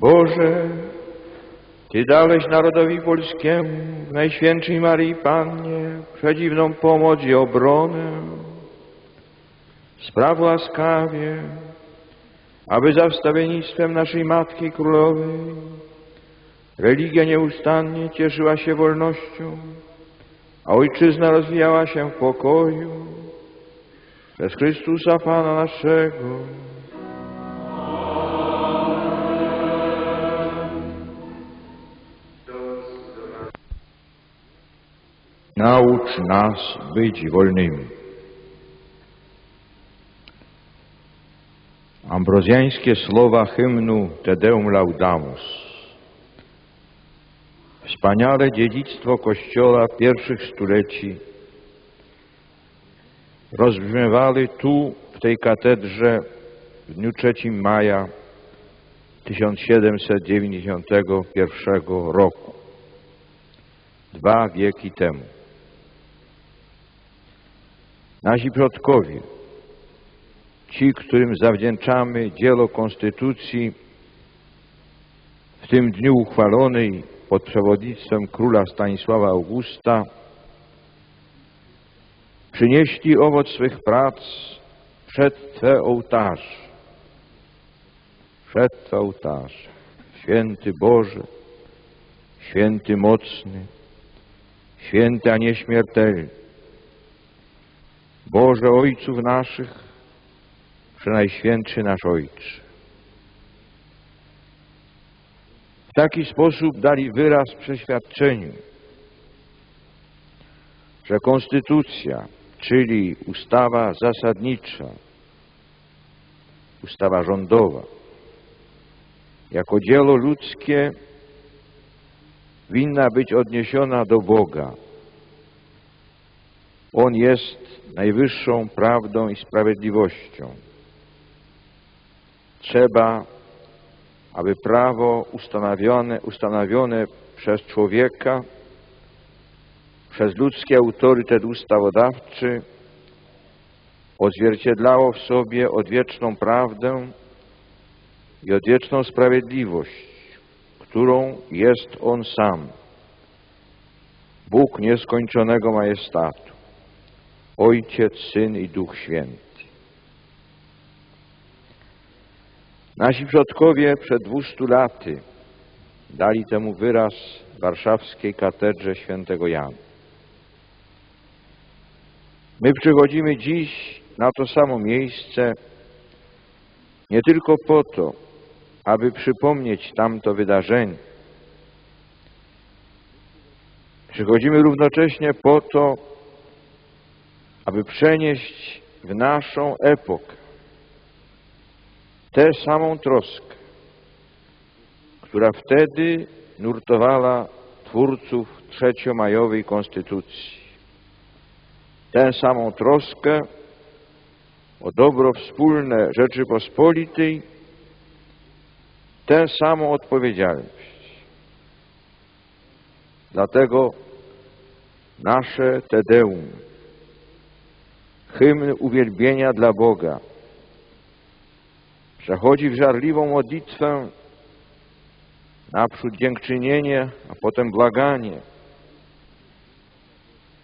Boże, Ty dałeś narodowi polskiemu Najświętszej Maryi Pannie przedziwną pomoc i obronę. Spraw łaskawie, aby za wstawiennictwem naszej Matki Królowej religia nieustannie cieszyła się wolnością, a Ojczyzna rozwijała się w pokoju. Przez Chrystusa Pana naszego. Naucz nas być wolnymi. Ambrozjańskie słowa hymnu Te Deum Laudamus. Wspaniale dziedzictwo Kościoła pierwszych stuleci rozbrzmiewały tu, w tej katedrze w dniu 3 maja 1791 roku, dwa wieki temu. Nasi przodkowie, ci, którym zawdzięczamy dzieło Konstytucji, w tym dniu uchwalonej pod przewodnictwem króla Stanisława Augusta, przynieśli owoc swych prac przed Twe ołtarz. Przed Twe ołtarz. Święty Boże, święty mocny, święty a nieśmiertelny. Boże Ojców naszych, Przenajświętszy nasz Ojcze. W taki sposób dali wyraz przeświadczeniu, że Konstytucja, czyli ustawa zasadnicza, ustawa rządowa, jako dzieło ludzkie winna być odniesiona do Boga. On jest najwyższą prawdą i sprawiedliwością. Trzeba, aby prawo ustanowione, ustanowione przez człowieka, przez ludzki autorytet ustawodawczy odzwierciedlało w sobie odwieczną prawdę i odwieczną sprawiedliwość, którą jest On sam, Bóg nieskończonego majestatu, Ojciec, Syn i Duch Święty. Nasi przodkowie przed dwustu laty dali temu wyraz w warszawskiej katedrze świętego Jana. My przychodzimy dziś na to samo miejsce nie tylko po to, aby przypomnieć tamto wydarzenie. Przychodzimy równocześnie po to, aby przenieść w naszą epokę tę samą troskę, która wtedy nurtowała twórców trzeciomajowej konstytucji. Tę samą troskę o dobro wspólne Rzeczypospolitej, tę samą odpowiedzialność. Dlatego nasze Tedeum, hymn uwielbienia dla Boga, przechodzi w żarliwą modlitwę, naprzód dziękczynienie, a potem błaganie.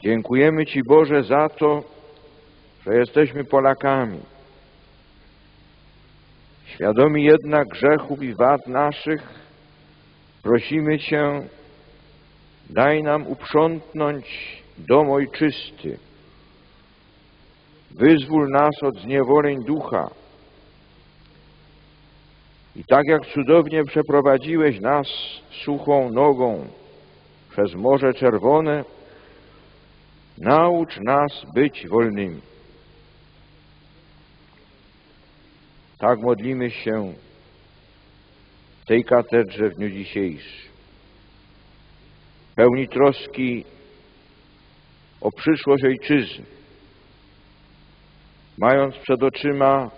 Dziękujemy Ci Boże za to, że jesteśmy Polakami. Świadomi jednak grzechów i wad naszych, prosimy Cię, daj nam uprzątnąć dom ojczysty. Wyzwól nas od zniewoleń ducha. I tak jak cudownie przeprowadziłeś nas suchą nogą przez Morze Czerwone, naucz nas być wolnymi. Tak modlimy się w tej katedrze w dniu dzisiejszym. Pełni troski o przyszłość ojczyzny, mając przed oczyma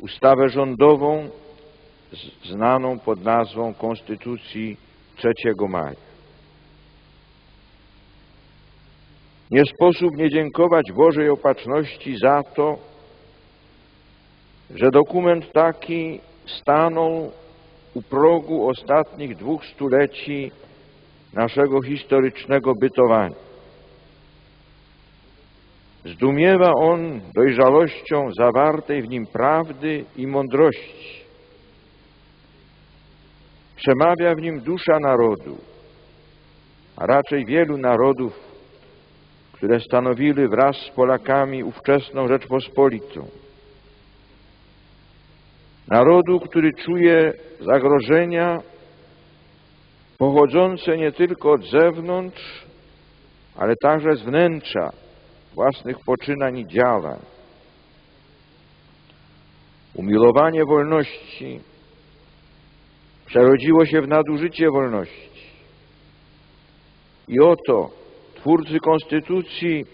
ustawę rządową znaną pod nazwą Konstytucji 3 maja. Nie sposób nie dziękować Bożej Opatrzności za to, że dokument taki stanął u progu ostatnich dwóch stuleci naszego historycznego bytowania. Zdumiewa on dojrzałością zawartej w nim prawdy i mądrości. Przemawia w nim dusza narodu, a raczej wielu narodów, które stanowiły wraz z Polakami ówczesną Rzeczpospolitą. Narodu, który czuje zagrożenia pochodzące nie tylko od zewnątrz, ale także z wnętrza własnych poczynań i działań. Umilowanie wolności przerodziło się w nadużycie wolności. I oto twórcy Konstytucji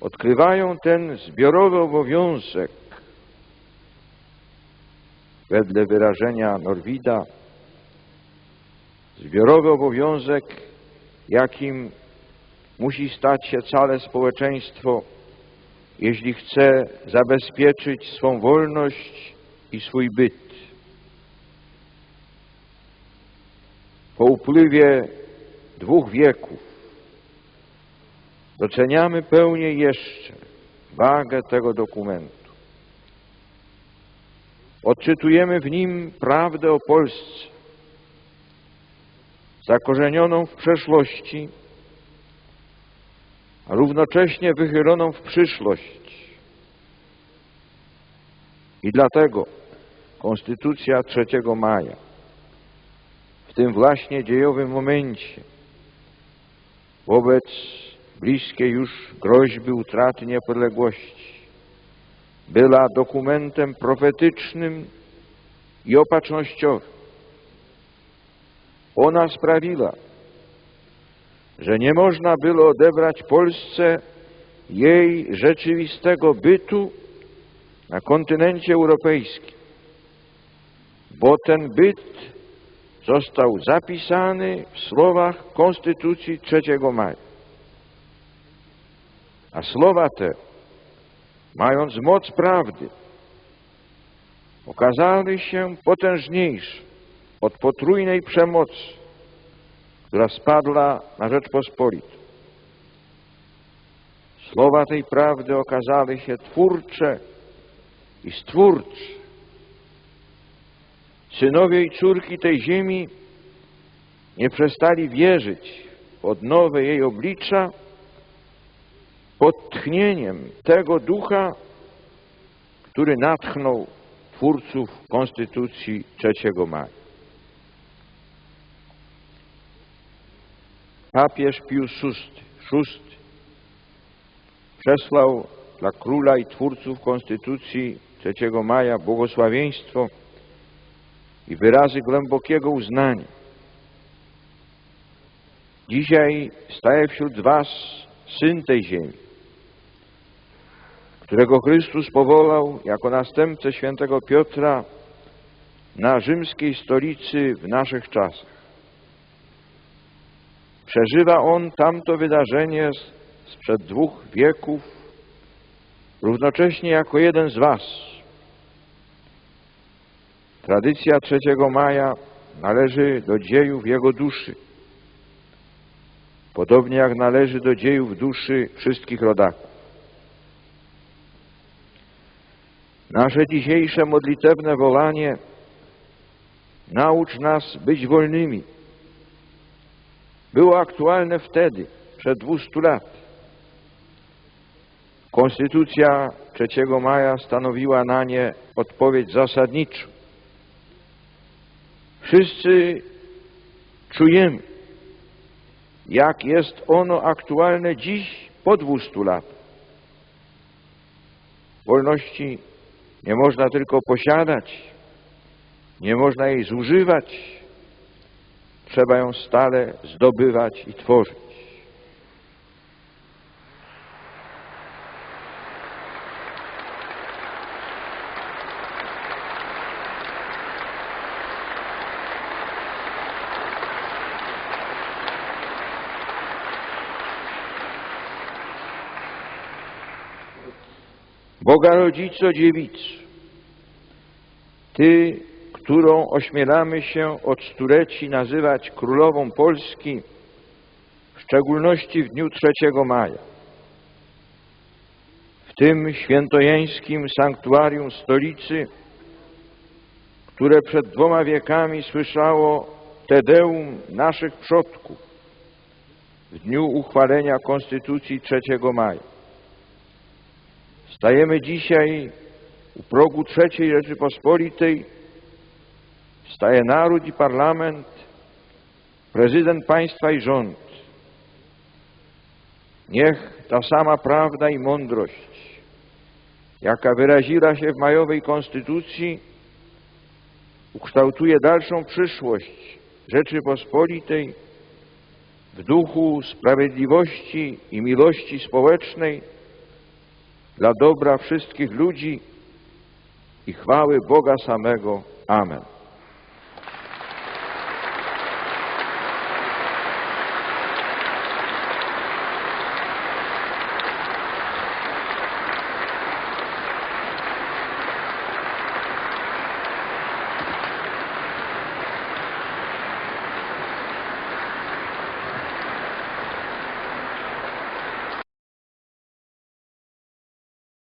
odkrywają ten zbiorowy obowiązek wedle wyrażenia Norwida, zbiorowy obowiązek, jakim musi stać się całe społeczeństwo, jeśli chce zabezpieczyć swą wolność i swój byt. Po upływie dwóch wieków doceniamy pełniej jeszcze wagę tego dokumentu. Odczytujemy w nim prawdę o Polsce, zakorzenioną w przeszłości, a równocześnie wychyloną w przyszłość. I dlatego Konstytucja 3 maja, w tym właśnie dziejowym momencie, wobec bliskiej już groźby utraty niepodległości, była dokumentem profetycznym i opatrznościowym. Ona sprawiła, że nie można było odebrać Polsce jej rzeczywistego bytu na kontynencie europejskim, bo ten byt został zapisany w słowach Konstytucji 3 maja. A słowa te, mając moc prawdy, okazały się potężniejsze od potrójnej przemocy, która spadła na Rzeczpospolitą. Słowa tej prawdy okazały się twórcze i stwórcze. Synowie i córki tej ziemi nie przestali wierzyć w odnowę jej oblicza pod tchnieniem tego ducha, który natchnął twórców Konstytucji 3 maja. Papież Pius VI przesłał dla króla i twórców Konstytucji 3 maja błogosławieństwo i wyrazy głębokiego uznania. Dzisiaj staje wśród Was Syn tej ziemi, którego Chrystus powołał jako następcę świętego Piotra na rzymskiej stolicy w naszych czasach. Przeżywa on tamto wydarzenie sprzed dwóch wieków, równocześnie jako jeden z Was. Tradycja 3 maja należy do dziejów jego duszy, podobnie jak należy do dziejów duszy wszystkich rodaków. Nasze dzisiejsze modlitewne wołanie naucz nas być wolnymi, było aktualne wtedy, przed 200 lat. Konstytucja 3 maja stanowiła na nie odpowiedź zasadniczą. Wszyscy czujemy, jak jest ono aktualne dziś po 200 latach. Wolności nie można tylko posiadać, nie można jej zużywać, trzeba ją stale zdobywać i tworzyć. Boga Rodzico Dziewico, Ty, którą ośmielamy się od stuleci nazywać królową Polski, w szczególności w dniu 3 maja. W tym świętojańskim sanktuarium stolicy, które przed dwoma wiekami słyszało Tedeum naszych przodków w dniu uchwalenia Konstytucji 3 maja. Stajemy dzisiaj u progu III Rzeczypospolitej, staje naród i parlament, prezydent państwa i rząd. Niech ta sama prawda i mądrość, jaka wyraziła się w majowej Konstytucji, ukształtuje dalszą przyszłość Rzeczypospolitej w duchu sprawiedliwości i miłości społecznej dla dobra wszystkich ludzi i chwały Boga samego. Amen.